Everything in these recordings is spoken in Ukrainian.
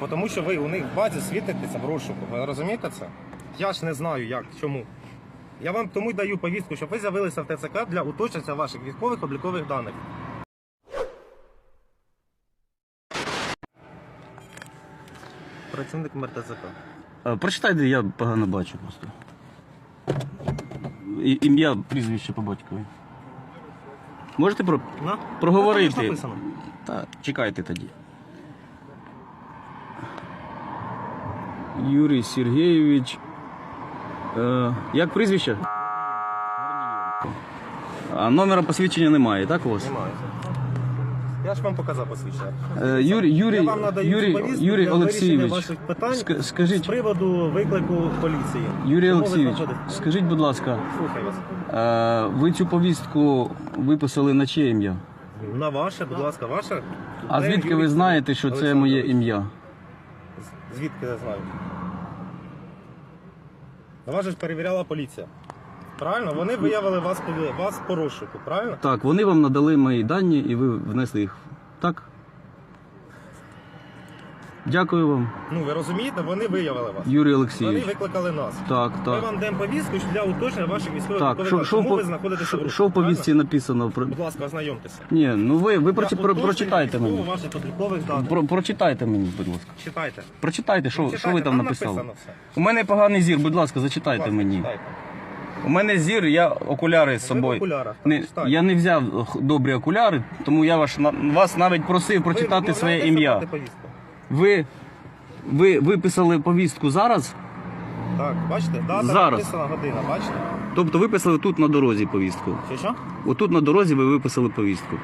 Тому що ви у них в базі світитеся в розшуку. Ви розумієте це? Я ж не знаю як, чому. Я вам тому й даю повістку, щоб ви з'явилися в ТЦК для уточнення ваших військових облікових даних. Працівник МРТЦК. Е, Прочитайте, я погано бачу просто. І- Ім'я, прізвище по батькові. Можете про... На? проговорити? Там ж написано. Так, чекайте тоді. Юрій Сергійович. Е, як прізвище? А номера посвідчення немає, так у вас? Немає. Я ж вам показав посвідчення. Е, Юрій, Я Юрій, вам надаю Юрій, цю повістку Юрій для Олексійович, ваших питань скажіть, з приводу виклику поліції. Юрій Чому ви Олексійович, знаходитесь? скажіть, будь ласка, Слухаю вас. е, ви цю повістку виписали на чиє ім'я? На ваше, будь ласка, ваше. А звідки ви знаєте, що це моє ім'я? Звідки я знаю? На вас же ж перевіряла поліція. Правильно? Вони виявили вас, вас по розшуку, правильно? Так, вони вам надали мої дані і ви внесли їх. Так? Дякую вам, Ну ви розумієте, вони виявили вас. Юрій Вони Олексійович. викликали нас. Так, Ми так. вам даємо повістку для уточнення ваших військових Так, що, що, в Чому по- ви знаходитеся що, в що в повістці написано? Про... Будь ласка, ознайомтеся. Ні, ну ви, ви Для про, уточнення прочитайте мені. ваших облікових даних. Про, прочитайте мені, будь ласка. Читайте. Прочитайте, що, що ви там написали. написано все. У мене поганий зір, будь ласка, зачитайте Будь ласка, мені. читайте. У мене зір, я окуляри з в собою. окулярах, так, Не, читайте. я не взяв х- добрі окуляри, тому я ваш, на- вас навіть просив прочитати Ви своє відмовляєтеся ім'я. брати повістку? Ви, ви виписали повістку зараз? Так, бачите? Дата Зараз. написана година, бачите? Тобто виписали тут на дорозі повістку. Чи що? Отут на дорозі ви виписали повістку.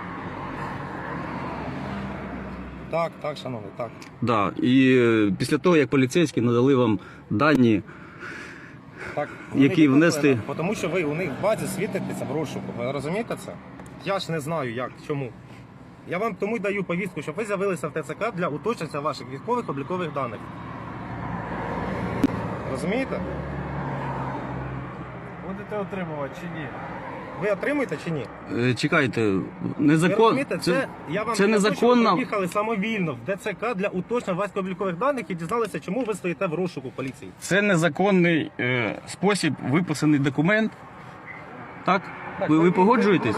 Так, так, шановний, так. Да. І е, після того, як поліцейські надали вам дані, так Які вони внести- Тому що ви у них в базі світитеся в розшуку. Ви розумієте це? Я ж не знаю як, чому. Я вам тому й даю повістку, щоб ви з'явилися в ТЦК для уточнення ваших військових облікових даних. Розумієте? Будете отримувати чи ні? Ви отримуєте чи ні? е, чекайте, Ви незакон... розумієте, це, я вам це не незаконно. Ви їхали самовільно в ДЦК для уточнення військово-облікових даних і дізналися, чому ви стоїте в розшуку поліції. Це незаконний е, спосіб виписаний документ. Так? ви, ви погоджуєтесь?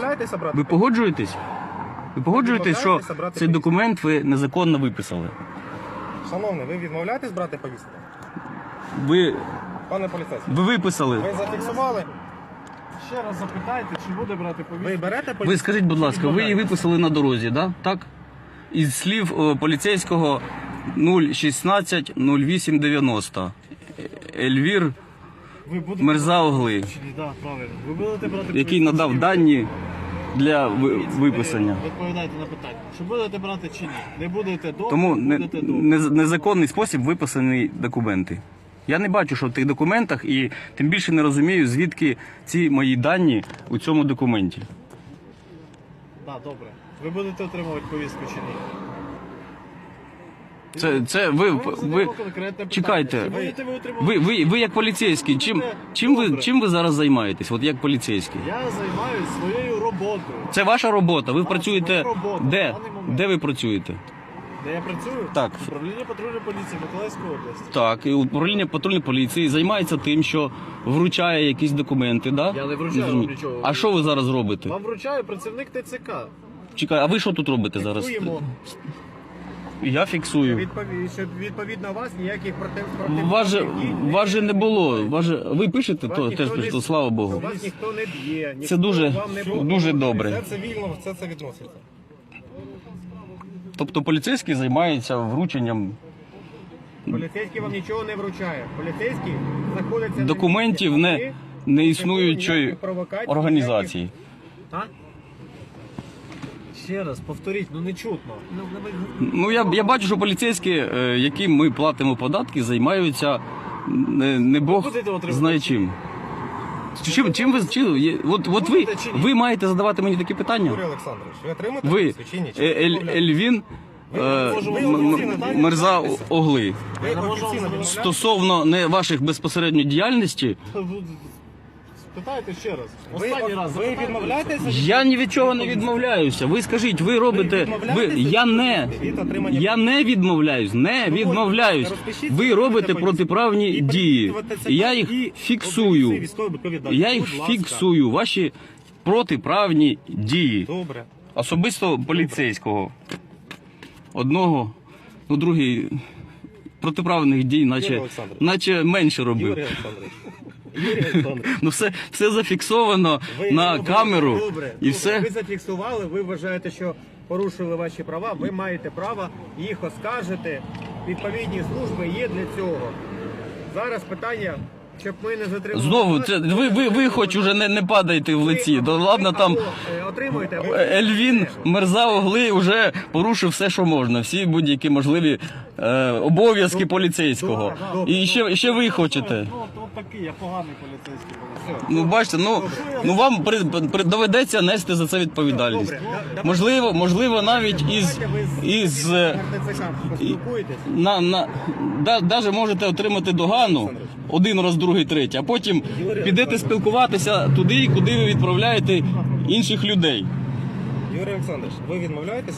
Ви погоджуєтесь? Ви погоджуєтесь, що відмовляєтеся брати цей документ ви незаконно виписали? Шановний, ви відмовляєтесь брати повістку? Ви, Пане поліцейський, ви виписали. ви зафіксували? Ще раз запитайте, чи буде брати повістку. Ви берете повістку? Ви скажіть, будь ласка, ви її виписали на дорозі, да? так? Із слів е, поліцейського 016 0890. Ельвір Ви будете Мерзаогли, Чи ні? Да, правильно. Ви будете брати який повістку, надав дані для ви- виписання. ви Відповідайте на питання. Чи будете брати чи ні? Не будете до, Тому не, будете до. не- незаконний спосіб виписані документи. Я не бачу, що в тих документах, і тим більше не розумію, звідки ці мої дані у цьому документі. Да, добре. Ви будете отримувати повістку чи ні? Це, це ви, Ми ви, задаємо конкретне питання. чекайте. Чи будете ви отримувати? ви, ви, ви як поліцейський, чим, чим, ви, чим ви зараз займаєтесь? От як поліцейський? Я займаюся своєю роботою. Це ваша робота. Ви працюєте робота де? даний момент. Де ви працюєте? Де я працюю? Так. Управління патрульної поліції Миколаївської області. Так, і управління патрульної поліції займається тим, що вручає якісь документи, да? Я не вручаю Зрозумі. нічого. А що ви зараз робите? Вам вручає працівник ТЦК. Чекай, а ви що тут робите зараз? Фіксуємо. Я фіксую. Відповідь, щоб відповідно вас ніяких против Вас же, вас же не було. Вас же, ви пишете, Вас то ніхто теж не- пишете, слава Богу. Вас ніхто не б'є, ніхто Це дуже- вам не дуже добре. Все цивільно, все це відноситься. Тобто поліцейський займається врученням Поліцейський вам нічого не вручає. Поліцейський знаходиться на документів місці, а не, ви неіснуючої ніяких провокацій, організації. А? Ще раз, повторіть, ну не чутно. Ну я, я бачу, що поліцейські, е, яким ми платимо податки, займаються не, не Бог будете отримувати знає чи чим. Чим, чим ви чим, є- от, от ви, Будете чи ні? ви маєте задавати мені такі питання? Юрій Олександрович, ви отримаєте Ви повістку чи? Чи е, Ель? Ельвін е, м- м- Огли. Ви офіційно? Стосовно не ваших безпосередньо діяльності, Питайте ще раз. Ви, Останній раз ви запитайте. відмовляєтеся? Я ні від чого не відмовляюся. Ви скажіть, ви робите. Ви, я не. від отримання Я не відмовляюсь, не відмовляюсь. Ви робите протиправні дії. І я їх фіксую. Я їх фіксую. Ваші протиправні дії. Добре. Особисто поліцейського. Одного, ну другий протиправних дій, наче, Олександрович. наче менше робив. Юрій Олександрович. Юрій. Ну все, все зафіксовано Ви- на добре, камеру Добре, і добре. все. Ви зафіксували, ви вважаєте, що порушили ваші права, ви маєте право їх оскаржити. Відповідні служби є для цього. Зараз питання, щоб ми не затримали. Знову це ви, ви, ви хоч уже не, не падайте в лиці. Да ладно там. Е, отримуєте. Ельвін Мерза Огли вже порушив все, що можна, всі будь-які можливі е, обов'язки поліцейського. І ще, ще ви хочете. Такий, я поганий поліцейський поліцейський. Ну бачите, ну, ну вам при, при, доведеться нести за це відповідальність. Добре, да- Можливо, можливо, навіть із, давайте ви з- із е, РТЦК поспілкуєтесь. на, на да, даже можете отримати догану один раз, другий, третій, а потім підете спілкуватися туди, куди ви відправляєте інших людей. Юрій Олександрович, ви відмовляєтеся?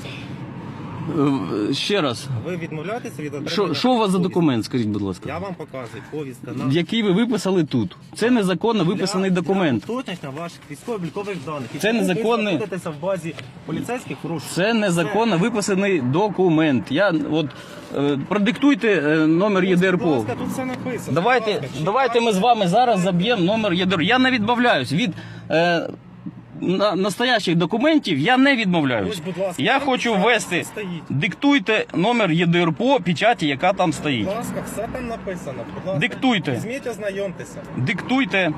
Е, Ще раз, Ви відмовляєтеся від отримання що, що у вас за повістки? документ, скажіть, будь ласка? Я вам показую повістка на Який ви виписали тут? Це незаконно виписаний Для- документ. Для уточнення ваших військово-облікових даних. І Це тому незаконний- Ви знаходитеся в базі поліцейських розшуків. Це незаконно виписаний документ. Я от е, продиктуйте е, номер Будь ЄДРПО. ласка, тут все написано. Давайте, Будь ласка, давайте ми з вами зараз заб'ємо номер ЄДР. Я не відмовляюсь від е, на, настоящих документів. Я не відмовляюсь. Ось, будь ласка, Я там хочу ввести. стоїть. Диктуйте номер ЄДРПО, печаті, яка там Будь стоїть. ласка, все там написано. Будь ласка, Диктуйте. Візьміть, ознайомтеся. Диктуйте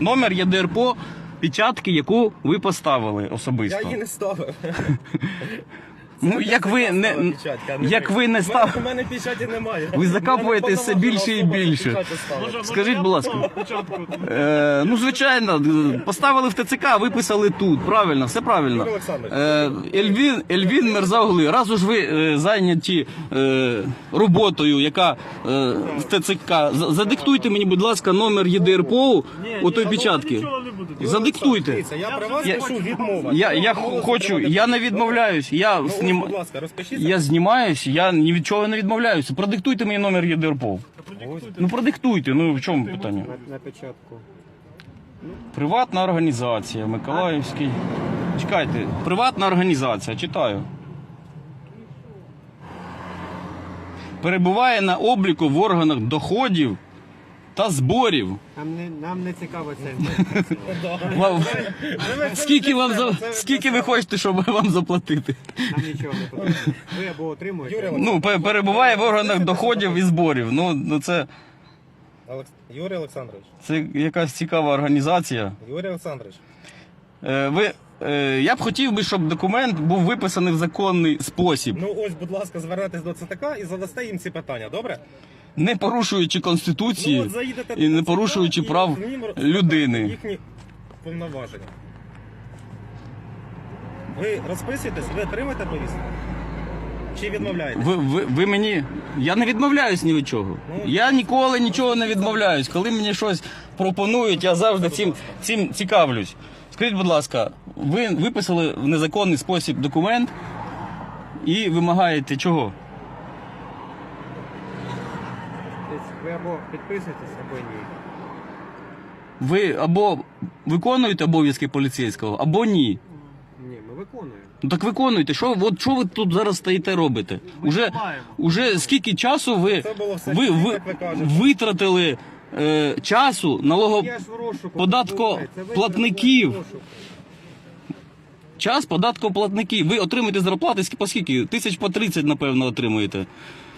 номер ЄДРПО, печатки, яку ви поставили Я особисто. її не ставив. Ну як ви не як ви. не став. У мене печаті немає. Ви закапуєте все більше і більше. Скажіть, будь ласка. Е, ну, звичайно, поставили в ТЦК, виписали тут. Правильно, все правильно. Е, Ельвін, Ельвін Мерзаугли, раз уж ви е, зайняті е, роботою, яка е, в ТЦК, задиктуйте мені, будь ласка, номер ЄДРПО у той ні, печатки. Задиктуйте. Дивіться, я при вас Я- пишу відмова. Я, я хочу, я не відмовляюсь. Я, Ну, ось, будь ласка, розпишіться. я знімаюсь, я ні від чого не відмовляюся. Продиктуйте мені номер ЄДРПО. Ну продиктуйте, ну в чому питання? На печатку. Приватна організація, Миколаївський. Чекайте, приватна організація, читаю. Перебуває на обліку в органах доходів та зборів. Нам не, нам не цікаво це. Вам- Скільки вам за скільки ви хочете, щоб вам заплатити? Нам нічого не потрібно. Ви або отримуєте. Юрій Ну, пе- перебуває в органах доходів і зборів. Ну, ну це, Олекс- Юрій Олександрович. це якась цікава організація. Юрій Олександрович. Е, Ви, е, я б хотів би, щоб документ був виписаний в законний спосіб. Ну ось, будь ласка, звернетесь до ЦТК і задасте їм ці питання, добре? Не порушуючи конституції Ну, от заїдете і не порушуючи і прав їм людини. Їхні повноваження. Ви розписуєтесь, ви отримаєте повістку? Чи відмовляєтесь? Ви, ви, ви мені. Я не відмовляюсь ні від чого. Ну, Я ніколи нічого не відмовляюсь. Коли мені щось пропонують, я завжди цим, цим цікавлюсь. Скажіть, будь ласка, ви виписали в незаконний спосіб документ і вимагаєте чого? Тобто Ви або підписуєтесь, або ні. Ви або виконуєте обов'язки поліцейського, або ні. Ні, ми виконуємо. Ну так виконуйте. Що, от, що ви тут зараз стоїте робите? Уже, маємо. уже скільки часу ви, Це було все ви, ви як ви кажете. витратили е, часу налого, Я ж в розшуку. Податко- ви платників. в розшуку. час податкоплатників. Ви отримуєте зарплати ск- по скільки? Тисяч по 30, напевно, отримуєте.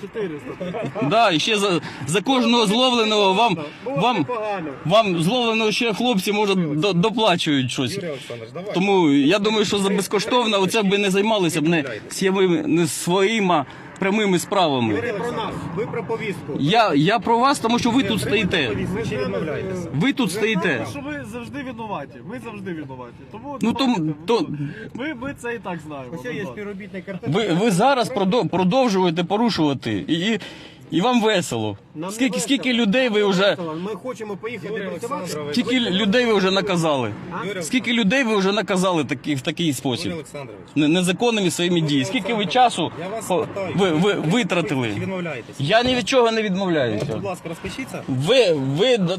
400. Да, і ще за, за кожного зловленого вам, Було вам, непогано. вам зловленого ще хлопці може до, доплачують щось. Юрій Олександрович, давай. Тому я думаю, що за безкоштовно оце б не займалися б не своїми, не своїми прямими справами. Ви про нас, ви про повістку. Я, я про вас, тому що ви тут стоїте. Чи відмовляєтесь? Ви тут стоїте. Що ви завжди винуваті. Ми завжди винуваті. Тому Ну, давайте, то- ми, ми це і так знаємо. Хоча є будь ласка. співробітник РТЦК. Ви, ви зараз продо- продовжуєте порушувати. І, і І вам весело. Нам Скільки, весело. скільки людей ви вже. Ми хочемо поїхати працювати. Скільки людей ви вже наказали? А? Скільки людей ви вже наказали такі, в такий спосіб? Незаконними своїми діями. Скільки ви часу ви, ви витратили? Я ні від чого не відмовляюся. Будь ласка, розпишіться. Ви, ви.